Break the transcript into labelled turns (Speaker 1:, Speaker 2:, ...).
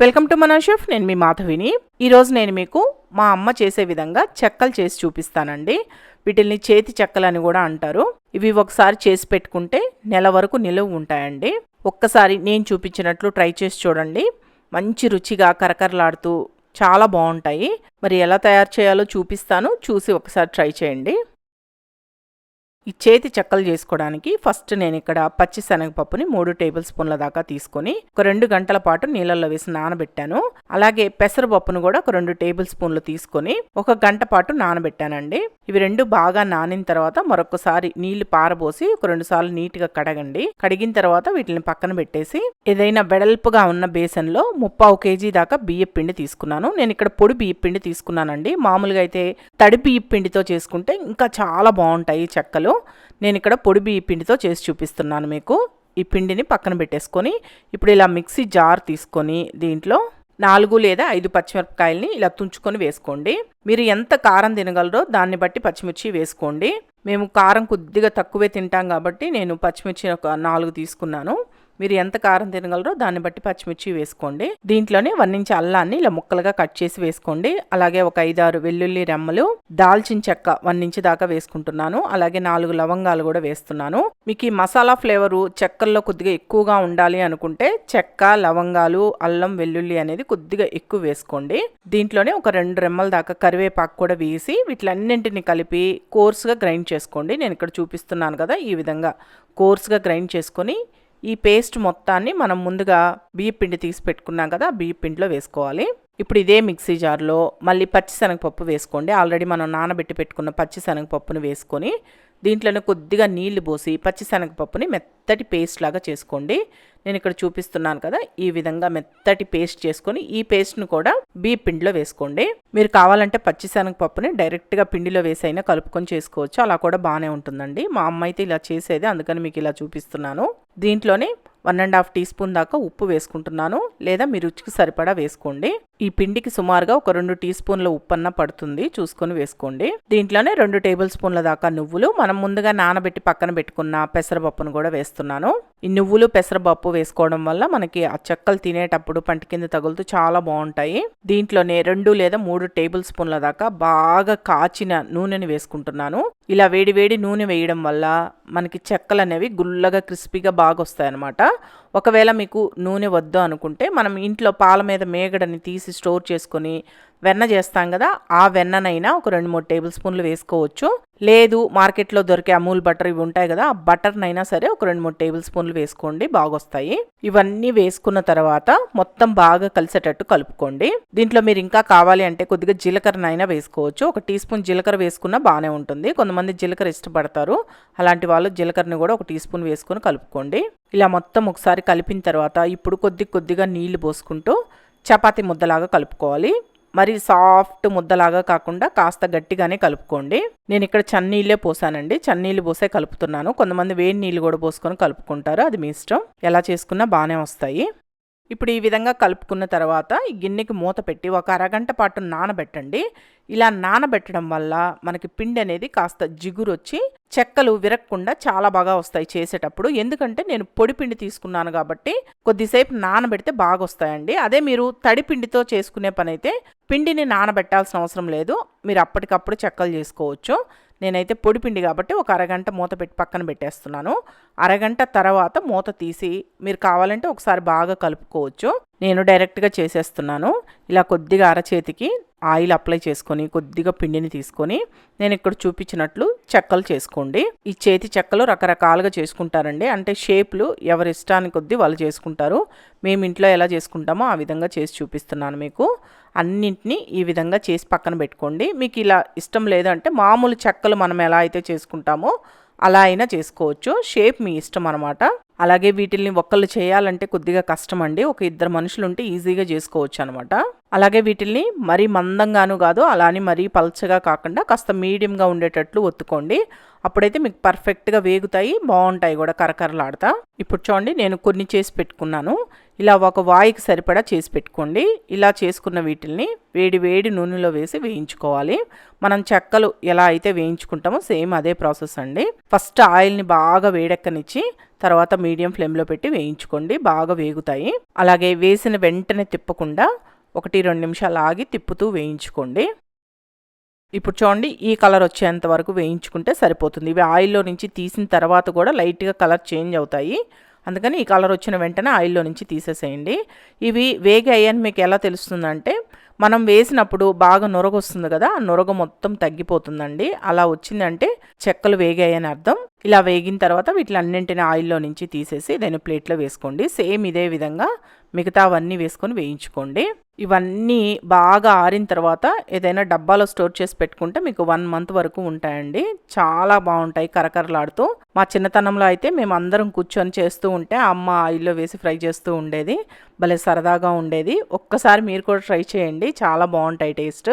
Speaker 1: Welcome to మన chef నేను మీ మాధవిని. ఈరోజు నేను మీకు మా అమ్మ చేసే విధంగా చెక్కలు చేసి చూపిస్తానండి. వీటిల్ని చేతి చెక్కలని కూడా అంటారు. ఇవి ఒకసారి చేసి పెట్టుకుంటే నెల వరకు నిలువ ఉంటాయండి. ఒక్కసారి నేను చూపించినట్లు ట్రై చేసి చూడండి. మంచి రుచిగా కరకరలాడుతూ చాలా బాగుంటాయి. మరి ఎలా తయారు చేయాలో చూపిస్తాను. చూసి ఒకసారి ట్రై చేయండి. ఈ చేతి చెక్కలు చేసుకోవడానికి ఫస్ట్ నేను ఇక్కడ పచ్చి శనగపప్పుని మూడు టేబుల్ స్పూన్ల దాకా తీసుకొని ఒక రెండు గంటల పాటు నీళ్ళల్లో వేసి నానబెట్టాను. అలాగే పెసరపప్పును కూడా ఒక రెండు టేబుల్ స్పూన్లు తీసుకొని ఒక గంట పాటు నానబెట్టానండి. ఇవి రెండు బాగా నానిన తర్వాత మరొకసారి నీళ్ళు పారబోసి ఒక రెండు సార్లు నీట్గా కడగండి. కడిగిన తర్వాత వీటిని పక్కన పెట్టేసి ఏదైనా వెడల్పుగా ఉన్న బేసన్లో ముప్పావు కేజీ దాకా బియ్య పిండి తీసుకున్నాను. నేను ఇక్కడ పొడి బియ్య పిండి తీసుకున్నానండి. మామూలుగా అయితే తడి బియ్య పిండితో చేసుకుంటే ఇంకా చాలా బాగుంటాయి చెక్కలు. నేను ఇక్కడ పొడి బియ్య పిండితో చేసి చూపిస్తున్నాను మీకు. ఈ పిండిని పక్కన పెట్టేసుకొని ఇప్పుడు ఇలా మిక్సీ జార్ తీసుకొని దీంట్లో నాలుగు లేదా ఐదు పచ్చిమిరపకాయల్ని ఇలా తుంచుకొని వేసుకోండి. మీరు ఎంత కారం తినగలరో దాన్ని బట్టి పచ్చిమిర్చి వేసుకోండి. మేము కారం కొద్దిగా తక్కువే తింటాం కాబట్టి నేను పచ్చిమిర్చి ఒక నాలుగు తీసుకున్నాను. మీరు ఎంత కారం తినగలరో దాన్ని బట్టి పచ్చిమిర్చి వేసుకోండి. దీంట్లోనే వన్ ఇంచ్ అల్లాన్ని ఇలా ముక్కలుగా కట్ చేసి వేసుకోండి. అలాగే ఒక ఐదారు వెల్లుల్లి రెమ్మలు దాల్చిన చెక్క వన్ ఇంచ్ దాకా వేసుకుంటున్నాను. అలాగే నాలుగు లవంగాలు కూడా వేస్తున్నాను. మీకు ఈ మసాలా ఫ్లేవరు చెక్కల్లో కొద్దిగా ఎక్కువగా ఉండాలి అనుకుంటే చెక్క లవంగాలు అల్లం వెల్లుల్లి అనేది కొద్దిగా ఎక్కువ వేసుకోండి. దీంట్లోనే ఒక రెండు రెమ్మల దాకా కరివేపాకు కూడా వేసి వీటిలన్నింటిని కలిపి కోర్స్గా గ్రైండ్ చేసుకోండి. నేను ఇక్కడ చూపిస్తున్నాను కదా ఈ విధంగా కోర్స్గా గ్రైండ్ చేసుకొని ఈ పేస్ట్ మొత్తాన్ని మనం ముందుగా బియ్య పిండి తీసి పెట్టుకున్నాం కదా బియ్య పిండిలో వేసుకోవాలి. ఇప్పుడు ఇదే మిక్సీ జార్లో మళ్ళీ పచ్చిశనగపప్పు వేసుకోండి. ఆల్రెడీ మనం నానబెట్టి పెట్టుకున్న పచ్చిశనగపప్పును వేసుకొని దీంట్లోనే కొద్దిగా నీళ్ళు పోసి పచ్చిశనగపప్పుని మెత్తటి పేస్ట్ లాగా చేసుకోండి. నేను ఇక్కడ చూపిస్తున్నాను కదా ఈ విధంగా మెత్తటి పేస్ట్ చేసుకొని ఈ పేస్ట్ను కూడా బీ పిండిలో వేసుకోండి. మీరు కావాలంటే పచ్చిశనగపప్పుని డైరెక్ట్గా పిండిలో వేసైనా కలుపుకొని చేసుకోవచ్చు. అలా కూడా బాగానే ఉంటుందండి. మా అమ్మ అయితే ఇలా చేసేది అందుకని మీకు ఇలా చూపిస్తున్నాను. దీంట్లోనే one and half teaspoon దాకా ఉప్పు వేసుకుంటున్నాను. లేదా మీ రుచికి సరిపడా వేసుకోండి. ఈ పిండికి సుమారుగా ఒక రెండు టీ స్పూన్ల ఉప్పన్న పడుతుంది చూసుకొని వేసుకోండి. దీంట్లోనే రెండు టేబుల్ స్పూన్ల దాకా నువ్వులు మనం ముందుగా నానబెట్టి పక్కన పెట్టుకున్న పెసరపప్పును కూడా వేస్తున్నాను. ఈ నువ్వులు పెసరపప్పు వేసుకోవడం వల్ల మనకి ఆ చెక్కలు తినేటప్పుడు పంట కింద తగులుతూ చాలా బాగుంటాయి. దీంట్లోనే రెండు లేదా మూడు టేబుల్ స్పూన్ల దాకా బాగా కాచిన నూనెని వేసుకుంటున్నాను. ఇలా వేడి వేడి నూనె వేయడం వల్ల మనకి చెక్కలు అనేవి గుల్లగా క్రిస్పీగా బాగా వస్తాయి అనమాట ఒకవేళ మీకు నూనె వద్దు అనుకుంటే మనం ఇంట్లో పాల మీద మేగడని తీసి స్టోర్ చేసుకొని వెన్న చేస్తాం కదా ఆ వెన్ననైనా ఒక రెండు మూడు టేబుల్ స్పూన్లు వేసుకోవచ్చు. లేదు మార్కెట్లో దొరికే అమూల్ బటర్ ఇవి ఉంటాయి కదా ఆ బటర్నైనా సరే ఒక రెండు మూడు టేబుల్ స్పూన్లు వేసుకోండి బాగొస్తాయి. ఇవన్నీ వేసుకున్న తర్వాత మొత్తం బాగా కలిసేటట్టు కలుపుకోండి. దీంట్లో మీరు ఇంకా కావాలి అంటే కొద్దిగా జీలకర్రనైనా వేసుకోవచ్చు. ఒక టీ స్పూన్ జీలకర్ర వేసుకున్నా బాగానే ఉంటుంది. కొంతమంది జీలకర్ర ఇష్టపడతారు. అలాంటి వాళ్ళు జీలకర్రని కూడా ఒక టీ స్పూన్ వేసుకొని కలుపుకోండి. ఇలా మొత్తం ఒకసారి కలిపిన తర్వాత ఇప్పుడు కొద్ది కొద్దిగా నీళ్ళు పోసుకుంటూ చపాతీ ముద్దలాగా కలుపుకోవాలి. మరి సాఫ్ట్ ముద్దలాగా కాకుండా కాస్త గట్టిగానే కలుపుకోండి. నేను ఇక్కడ చన్నీళ్ళే పోసానండి. చన్నీళ్ళు పోసే కలుపుతున్నాను. కొంతమంది వేడి నీళ్ళు కూడా పోసుకొని కలుపుకుంటారు. అది మీ ఇష్టం. ఎలా చేసుకున్నా బాగానే వస్తాయి. ఇప్పుడు ఈ విధంగా కలుపుకున్న తర్వాత ఈ గిన్నెకి మూత పెట్టి ఒక అరగంట పాటు నానబెట్టండి. ఇలా నానబెట్టడం వల్ల మనకి పిండి అనేది కాస్త జిగురు వచ్చి చెక్కలు విరక్కుండా చాలా బాగా వస్తాయి చేసేటప్పుడు. ఎందుకంటే నేను పొడి పిండి తీసుకున్నాను కాబట్టి కొద్దిసేపు నానబెడితే బాగా వస్తాయండి అదే మీరు తడి పిండితో చేసుకునే పని అయితే పిండిని నానబెట్టాల్సిన అవసరం లేదు. మీరు అప్పటికప్పుడు చెక్కలు చేసుకోవచ్చు. నేనైతే పొడిపిండి కాబట్టి ఒక అరగంట మూత పెట్టి పక్కన పెట్టేస్తున్నాను. అరగంట తర్వాత మూత తీసి మీరు కావాలంటే ఒకసారి బాగా కలుపుకోవచ్చు. నేను డైరెక్ట్గా చేసేస్తున్నాను. ఇలా కొద్దిగా అరచేతికి ఆయిల్ అప్లై చేసుకొని కొద్దిగా పిండిని తీసుకొని నేను ఇక్కడ చూపించినట్లు చెక్కలు చేసుకోండి. ఈ చేతి చెక్కలు రకరకాలుగా చేసుకుంటారండి. అంటే షేప్లు ఎవరి ఇష్టానికి కొద్దీ వాళ్ళు చేసుకుంటారు. మేము ఇంట్లో ఎలా చేసుకుంటామో ఆ విధంగా చేసి చూపిస్తున్నాను మీకు. అన్నింటినీ ఈ విధంగా చేసి పక్కన పెట్టుకోండి. మీకు ఇలా ఇష్టం లేదంటే మామూలు చెక్కలు మనం ఎలా అయితే చేసుకుంటామో అలా అయినా చేసుకోవచ్చు. షేప్ మీ ఇష్టం అనమాట అలాగే వీటిల్ని ఒక్కళ్ళు చేయాలంటే కొద్దిగా కష్టం అండి ఒక ఇద్దరు మనుషులు ఉంటే ఈజీగా చేసుకోవచ్చు అనమాట అలాగే వీటిల్ని మరీ మందంగాను కాదు అలానే మరీ పల్చగా కాకుండా కాస్త మీడియంగా ఉండేటట్లు ఒత్తుకోండి. అప్పుడైతే మీకు పర్ఫెక్ట్గా వేగుతాయి బాగుంటాయి కూడా కరకరలాడతా. ఇప్పుడు చూడండి నేను కొన్ని చేసి పెట్టుకున్నాను. ఇలా ఒక వాయికి సరిపడా చేసి పెట్టుకోండి. ఇలా చేసుకున్న వీటిల్ని వేడి వేడి నూనెలో వేసి వేయించుకోవాలి. మనం చెక్కలు ఎలా అయితే వేయించుకుంటామో సేమ్ అదే ప్రాసెస్ అండి. ఫస్ట్ ఆయిల్ని బాగా వేడెక్కనిచ్చి తర్వాత మీడియం ఫ్లేమ్లో పెట్టి వేయించుకోండి. బాగా వేగుతాయి. అలాగే వేసిన వెంటనే తిప్పకుండా ఒకటి రెండు నిమిషాలు ఆగి తిప్పుతూ వేయించుకోండి. ఇప్పుడు చూడండి ఈ కలర్ వచ్చేంత వరకు వేయించుకుంటే సరిపోతుంది. ఇవి ఆయిల్లో నుంచి తీసిన తర్వాత కూడా లైట్గా కలర్ చేంజ్ అవుతాయి. అందుకని ఈ కలర్ వచ్చిన వెంటనే ఆయిల్లో నుంచి తీసేసేయండి. ఇవి వేగాయని మీకు ఎలా తెలుస్తుందంటే మనం వేసినప్పుడు బాగా నొరగొస్తుంది కదా ఆ నొరగ మొత్తం తగ్గిపోతుందండి. అలా వచ్చిందంటే చెక్కలు వేగాయని అర్థం. ఇలా వేగిన తర్వాత వీటిలన్నింటిని ఆయిల్లో నుంచి తీసేసి దాన్ని ప్లేట్లో వేసుకోండి. సేమ్ ఇదే విధంగా మిగతా అవన్నీ వేసుకొని వేయించుకోండి. ఇవన్నీ బాగా ఆరిన తర్వాత ఏదైనా డబ్బాలో స్టోర్ చేసి పెట్టుకుంటే మీకు వన్ మంత్ వరకు ఉంటాయండి. చాలా బాగుంటాయి కరకరలాడుతూ. మా చిన్నతనంలో అయితే మేము అందరం కూర్చొని చేస్తూ ఉంటే అమ్మ ఆయిల్లో వేసి ఫ్రై చేస్తూ ఉండేది. భలే సరదాగా ఉండేది. ఒక్కసారి మీరు కూడా ట్రై చేయండి. చాలా బాగుంటాయి టేస్ట్.